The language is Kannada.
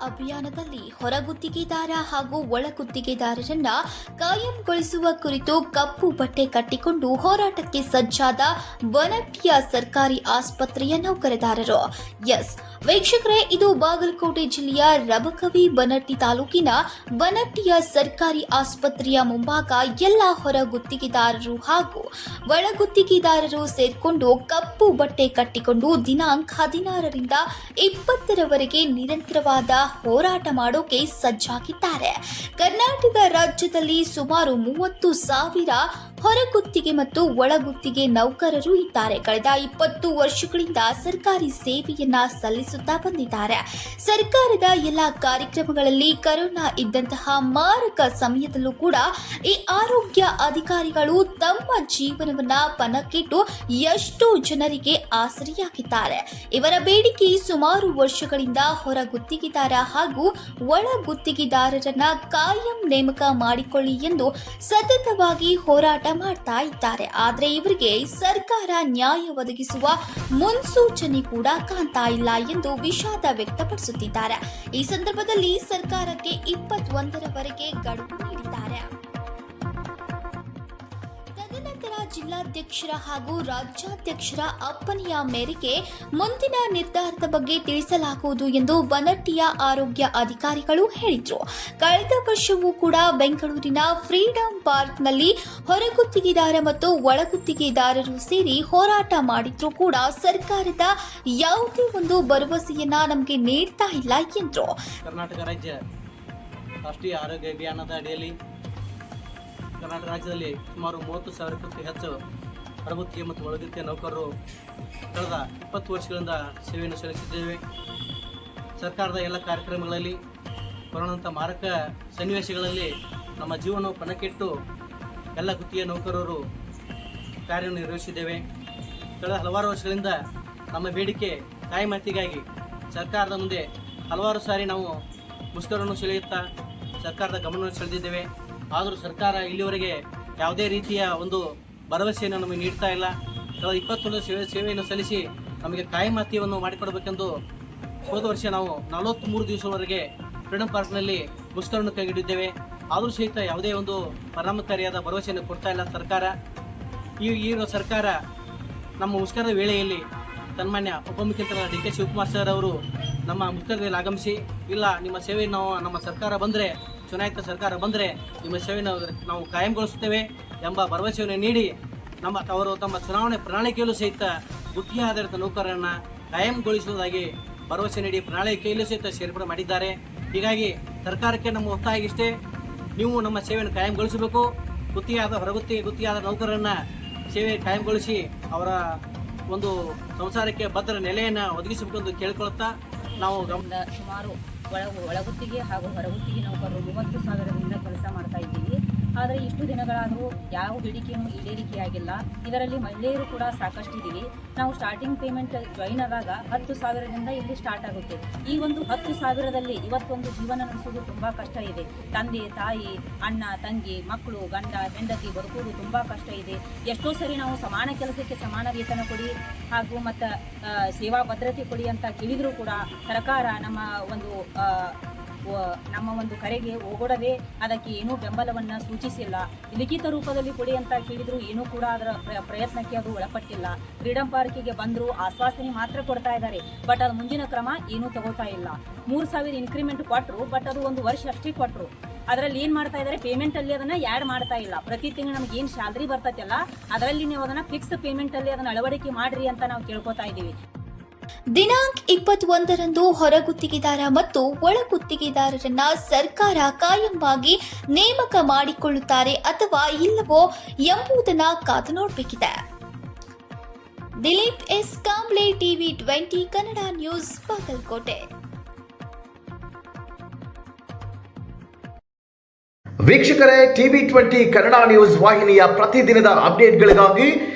ಅಭಿಯಾನದಲ್ಲಿ ಹೊರಗುತ್ತಿಗೆದಾರ ಹಾಗೂ ಒಳಗುತ್ತಿಗೆದಾರರನ್ನ ಕಾಯಂಗೊಳಿಸುವ ಕುರಿತು ಕಪ್ಪು ಬಟ್ಟೆ ಕಟ್ಟಿಕೊಂಡು ಹೋರಾಟಕ್ಕೆ ಸಜ್ಜಾದ ಬನಟ್ಟಿಯ ಸರ್ಕಾರಿ ಆಸ್ಪತ್ರೆಯ ನೌಕರದಾರರು ಎಸ್. ವೀಕ್ಷಕರೇ, ಇದು ಬಾಗಲಕೋಟೆ ಜಿಲ್ಲೆಯ ರಬಕವಿ ಬನಟ್ಟಿ ತಾಲೂಕಿನ ಬನಟ್ಟಿಯ ಸರ್ಕಾರಿ ಆಸ್ಪತ್ರೆಯ ಮುಂಭಾಗ ಎಲ್ಲ ಹೊರಗುತ್ತಿಗೆದಾರರು ಹಾಗೂ ಒಳಗುತ್ತಿಗೆದಾರರು ಸೇರಿಕೊಂಡು ಕಪ್ಪು ಬಟ್ಟೆ ಕಟ್ಟಿಕೊಂಡು ದಿನಾಂಕ ಹದಿನಾರರಿಂದ ಇಪ್ಪತ್ತರವರೆಗೆ ನಿರಂತರವಾದ ಹೋರಾಟ ಮಾಡೋಕೆ ಸಜ್ಜಾಗಿದ್ದಾರೆ. ಕರ್ನಾಟಕ ರಾಜ್ಯದಲ್ಲಿ ಸುಮಾರು ಮೂವತ್ತು ಸಾವಿರ ಹೊರಗುತ್ತಿಗೆ ಮತ್ತು ಒಳಗುತ್ತಿಗೆ ನೌಕರರು ಇದ್ದಾರೆ. ಕಳೆದ ಇಪ್ಪತ್ತು ವರ್ಷಗಳಿಂದ ಸರ್ಕಾರಿ ಸೇವೆಯನ್ನ ಸಲ್ಲಿಸುತ್ತಾ ಬಂದಿದ್ದಾರೆ. ಸರ್ಕಾರದ ಎಲ್ಲ ಕಾರ್ಯಕ್ರಮಗಳಲ್ಲಿ ಕರೋನಾ ಇದ್ದಂತಹ ಮಾರಕ ಸಮಯದಲ್ಲೂ ಕೂಡ ಈ ಆರೋಗ್ಯ ಅಧಿಕಾರಿಗಳು ತಮ್ಮ ಜೀವನವನ್ನ ಪಣಕ್ಕಿಟ್ಟು ಎಷ್ಟೋ ಜನರಿಗೆ ಆಸರೆಯಾಗಿದ್ದಾರೆ. ಇವರ ಬೇಡಿಕೆ ಸುಮಾರು ವರ್ಷಗಳಿಂದ ಹೊರ ಗುತ್ತಿಗೆದಾರ ಹಾಗೂ ಒಳ ಗುತ್ತಿಗೆದಾರರನ್ನ ಕಾಯಂ ನೇಮಕ ಮಾಡಿಕೊಳ್ಳಿ ಎಂದು ಸತತವಾಗಿ ಹೋರಾಟ ಮಾಡ್ತಾ ಇದ್ದಾರೆ. ಆದರೆ ಇವರಿಗೆ ಸರ್ಕಾರ ನ್ಯಾಯ ಒದಗಿಸುವ ಮುನ್ಸೂಚನೆ ಕೂಡ ಕಾಣ್ತಾ ಇಲ್ಲ ಎಂದು ವಿಷಾದ ವ್ಯಕ್ತಪಡಿಸುತ್ತಿದ್ದಾರೆ. ಈ ಸಂದರ್ಭದಲ್ಲಿ ಸರ್ಕಾರಕ್ಕೆ ಇಪ್ಪತ್ತೊಂದರವರೆಗೆ ಗಡುವು ನೀಡಿದ್ದಾರೆ. ಜಿಲ್ಲಾಧ್ಯಕ್ಷರ ಹಾಗೂ ರಾಜ್ಯಾಧ್ಯಕ್ಷರ ಅಪ್ಪನೆಯ ಮೇರೆಗೆ ಮುಂದಿನ ನಿರ್ಧಾರದ ಬಗ್ಗೆ ತಿಳಿಸಲಾಗುವುದು ಎಂದು ಬನಟ್ಟಿಯ ಆರೋಗ್ಯ ಅಧಿಕಾರಿಗಳು ಹೇಳಿದರು. ಕಳೆದ ವರ್ಷವೂ ಕೂಡ ಬೆಂಗಳೂರಿನ ಫ್ರೀಡಂ ಪಾರ್ಕ್ನಲ್ಲಿ ಹೊರಗುತ್ತಿಗೆದಾರ ಮತ್ತು ಒಳಗುತ್ತಿಗೆದಾರರು ಸೇರಿ ಹೋರಾಟ ಮಾಡಿದ್ರು ಕೂಡ ಸರ್ಕಾರದ ಯಾವುದೇ ಒಂದು ಭರವಸೆಯನ್ನ ನಮಗೆ ನೀಡ್ತಾ ಇಲ್ಲ ಎಂದರು. ಕರ್ನಾಟಕ ರಾಜ್ಯ ರಾಷ್ಟ್ರೀಯ ಆರೋಗ್ಯ ಅಭಿಯಾನದ ಅಡಿಯಲ್ಲಿ ಕರ್ನಾಟಕ ರಾಜ್ಯದಲ್ಲಿ ಸುಮಾರು ಮೂವತ್ತು ಸಾವಿರಕ್ಕೂ ಹೆಚ್ಚು ಪ್ರಭುತ್ವ ಮತ್ತು ಒಳಗುತ್ತಿಗೆ ನೌಕರರು ಕಳೆದ ಇಪ್ಪತ್ತು ವರ್ಷಗಳಿಂದ ಸೇವೆಯನ್ನು ಸಲ್ಲಿಸಿದ್ದೇವೆ ಸರ್ಕಾರದ ಎಲ್ಲ ಕಾರ್ಯಕ್ರಮಗಳಲ್ಲಿ ಕೊರೋನಂಥ ಮಾರಕ ಸನ್ನಿವೇಶಗಳಲ್ಲಿ ನಮ್ಮ ಜೀವನವು ಪಣಕ್ಕಿಟ್ಟು ಎಲ್ಲ ಗುತ್ತಿಗೆ ನೌಕರರು ಕಾರ್ಯನಿರ್ವಹಿಸಿದ್ದೇವೆ ಕಳೆದ ಹಲವಾರು ವರ್ಷಗಳಿಂದ ನಮ್ಮ ಬೇಡಿಕೆ ತಾಯಿಮಾತಿಗಾಗಿ ಸರ್ಕಾರದ ಮುಂದೆ ಹಲವಾರು ಸಾರಿ ನಾವು ಮುಷ್ಕರವನ್ನು ಸೆಳೆಯುತ್ತಾ ಸರ್ಕಾರದ ಗಮನವನ್ನು ಸೆಳೆದಿದ್ದೇವೆ. ಆದರೂ ಸರ್ಕಾರ ಇಲ್ಲಿವರೆಗೆ ಯಾವುದೇ ರೀತಿಯ ಒಂದು ಭರವಸೆಯನ್ನು ನಮಗೆ ನೀಡ್ತಾ ಇಲ್ಲ. ಕಳೆದ ಇಪ್ಪತ್ತೊಂದು ಸೇವೆ ಸೇವೆಯನ್ನು ಸಲ್ಲಿಸಿ ನಮಗೆ ಕಾಯಮಾತಿಯನ್ನು ಮಾಡಿಕೊಡಬೇಕೆಂದು ಹೋದ ವರ್ಷ ನಾವು ನಲವತ್ತ್ಮೂರು ದಿವಸದವರೆಗೆ ಫ್ರೀಡಮ್ ಪಾರ್ಕ್ನಲ್ಲಿ ಮುಷ್ಕರವನ್ನು ಕೈಗಿಟ್ಟಿದ್ದೇವೆ ಆದರೂ ಸಹಿತ ಯಾವುದೇ ಒಂದು ಪರಿಣಾಮಕಾರಿಯಾದ ಭರವಸೆಯನ್ನು ಕೊಡ್ತಾ ಇಲ್ಲ ಸರ್ಕಾರ. ಈ ಈಗ ಸರ್ಕಾರ ನಮ್ಮ ಮುಷ್ಕರದ ವೇಳೆಯಲ್ಲಿ ಸನ್ಮಾನ್ಯ ಉಪಮುಖ್ಯಮಂತ್ರಿ ಡಿ ಕೆ ಶಿವಕುಮಾರ್ ಸರ್ ಅವರು ನಮ್ಮ ಮುಷ್ಕರದಲ್ಲಿ ಆಗಮಿಸಿ, ಇಲ್ಲ ನಿಮ್ಮ ಸೇವೆ ನಾವು ನಮ್ಮ ಸರ್ಕಾರ ಬಂದರೆ ಚುನಾಯಿತ ಸರ್ಕಾರ ಬಂದರೆ ನಿಮ್ಮ ಸೇವೆಯನ್ನು ನಾವು ಕಾಯಂಗೊಳಿಸುತ್ತೇವೆ ಎಂಬ ಭರವಸೆಯನ್ನು ನೀಡಿ ನಮ್ಮ ಅವರು ತಮ್ಮ ಚುನಾವಣೆ ಪ್ರಣಾಳಿಕೆಯಲ್ಲೂ ಸಹಿತ ಗುತ್ತಿಗೆ ಆಧಾರಿತ ನೌಕರರನ್ನು ಕಾಯಂಗೊಳಿಸುವುದಾಗಿ ಭರವಸೆ ನೀಡಿ ಪ್ರಣಾಳಿಕೆಯಲ್ಲೂ ಸಹಿತ ಸೇರ್ಪಡೆ ಮಾಡಿದ್ದಾರೆ. ಹೀಗಾಗಿ ಸರ್ಕಾರಕ್ಕೆ ನಮ್ಮ ಒತ್ತಾಯ ಇಷ್ಟೇ. ನೀವು ನಮ್ಮ ಸೇವೆಯನ್ನು ಕಾಯಂಗೊಳಿಸಬೇಕು. ಗುತ್ತಿಗೆಯಾದ ಹೊರಗುತ್ತಿಗೆ ಗುತ್ತಿಗೆಯಾದ ನೌಕರರನ್ನು ಸೇವೆ ಕಾಯಂಗೊಳಿಸಿ ಅವರ ಒಂದು ಸಂಸಾರಕ್ಕೆ ಭದ್ರ ನೆಲೆಯನ್ನು ಒದಗಿಸಬೇಕು ಎಂದು ಕೇಳಿಕೊಳ್ಳುತ್ತಾ ನಾವು ಗಮನ ಸುಮಾರು ಒಳ ಒಳಗುತ್ತಿಗೆ ಹಾಗೂ ಹೊರಗುತ್ತಿಗೆ ನೌಕರರು ಮೂವತ್ತು ಸಾವಿರದಿಂದ ಕೆಲಸ ಮಾಡ್ತಾ ಇದ್ದೀವಿ. ಆದರೆ ಇಷ್ಟು ದಿನಗಳಾದರೂ ಯಾವ ಬೇಡಿಕೆಯೂ ಈಡೇರಿಕೆಯಾಗಿಲ್ಲ. ಇದರಲ್ಲಿ ಮಹಿಳೆಯರು ಕೂಡ ಸಾಕಷ್ಟು ಇದ್ದೀವಿ ನಾವು ಸ್ಟಾರ್ಟಿಂಗ್ ಪೇಮೆಂಟ್ ಜಾಯಿನ್ ಆದಾಗ ಹತ್ತು ಸಾವಿರದಿಂದ ಇಲ್ಲಿ ಸ್ಟಾರ್ಟ್ ಆಗುತ್ತೆ. ಈ ಒಂದು ಹತ್ತು ಸಾವಿರದಲ್ಲಿ ಇವತ್ತೊಂದು ಜೀವನ ನಡೆಸೋದು ತುಂಬ ಕಷ್ಟ ಇದೆ. ತಂದೆ, ತಾಯಿ, ಅಣ್ಣ, ತಂಗಿ, ಮಕ್ಕಳು, ಗಂಡ, ಹೆಂಡತಿ ಬದುಕುವುದು ತುಂಬ ಕಷ್ಟ ಇದೆ. ಎಷ್ಟೋ ಸರಿ ನಾವು ಸಮಾನ ಕೆಲಸಕ್ಕೆ ಸಮಾನ ವೇತನ ಕೊಡಿ ಹಾಗೂ ಮತ್ತು ಸೇವಾ ಭದ್ರತೆ ಕೊಡಿ ಅಂತ ಕೇಳಿದರೂ ಕೂಡ ಸರ್ಕಾರ ನಮ್ಮ ಒಂದು ನಮ್ಮ ಒಂದು ಕರೆಗೆ ಓಗೊಡದೆ ಅದಕ್ಕೆ ಏನೂ ಬೆಂಬಲವನ್ನು ಸೂಚಿಸಿಲ್ಲ. ಲಿಖಿತ ರೂಪದಲ್ಲಿ ಕೊಡಿ ಅಂತ ಕೇಳಿದರೂ ಏನೂ ಕೂಡ ಅದರ ಪ್ರ- ಪ್ರಯತ್ನಕ್ಕೆ ಅದು ಒಳಪಟ್ಟಿಲ್ಲ. ಫ್ರೀಡಂ ಪಾರ್ಕಿಗೆ ಬಂದರೂ ಆಶ್ವಾಸನೆ ಮಾತ್ರ ಕೊಡ್ತಾ ಇದ್ದಾರೆ. ಬಟ್ ಅದು ಮುಂದಿನ ಕ್ರಮ ಏನೂ ತಗೋತಾ ಇಲ್ಲ. ಮೂರು ಸಾವಿರ ಇನ್ಕ್ರಿಮೆಂಟ್ ಕೊಟ್ಟರು ಬಟ್ ಅದು ಒಂದು ವರ್ಷ ಅಷ್ಟೇ ಕೊಟ್ಟರು ಅದರಲ್ಲಿ ಏನು ಮಾಡ್ತಾ ಇದ್ದಾರೆ ಪೇಮೆಂಟ್ ಅಲ್ಲಿ ಅದನ್ನ ಯಾಡ್ ಮಾಡ್ತಾ ಇಲ್ಲ. ಪ್ರತಿ ತಿಂಗಳು ನಮ್ಗೆ ಏನು ಸ್ಯಾಲ್ರಿ ಬರ್ತೈತಲ್ಲ ಅದರಲ್ಲಿ ನೀವು ಅದನ್ನ ಫಿಕ್ಸ್ ಪೇಮೆಂಟ್ ಅಲ್ಲಿ ಅದನ್ನ ಅಳವಡಿಕೆ ಮಾಡಿರಿ ಅಂತ ನಾವು ಕೇಳ್ಕೊತಾ ಇದ್ದೀವಿ. ದಿನಾಂಕ ಇಪ್ಪತ್ತೊಂದರಂದು ಹೊರಗುತ್ತಿಗೆದಾರ ಮತ್ತು ಒಳಗುತ್ತಿಗೆದಾರರನ್ನ ಸರ್ಕಾರ ಕಾಯಂವಾಗಿ ನೇಮಕ ಮಾಡಿಕೊಳ್ಳುತ್ತಾರೆ ಅಥವಾ ಇಲ್ಲವೋ ಎಂಬುದನ್ನ ಕಾದು ನೋಡಬೇಕಿದೆ. Dilip S. Kamble TV twenty Kannada news Bagalkot. ವೀಕ್ಷಕರೇ, ಟಿವಿ ಟ್ವೆಂಟಿ ಕನ್ನಡ ನ್ಯೂಸ್ ವಾಹಿನಿಯ ಪ್ರತಿದಿನದ ಅಪ್ಡೇಟ್ಗಳಿಗಾಗಿ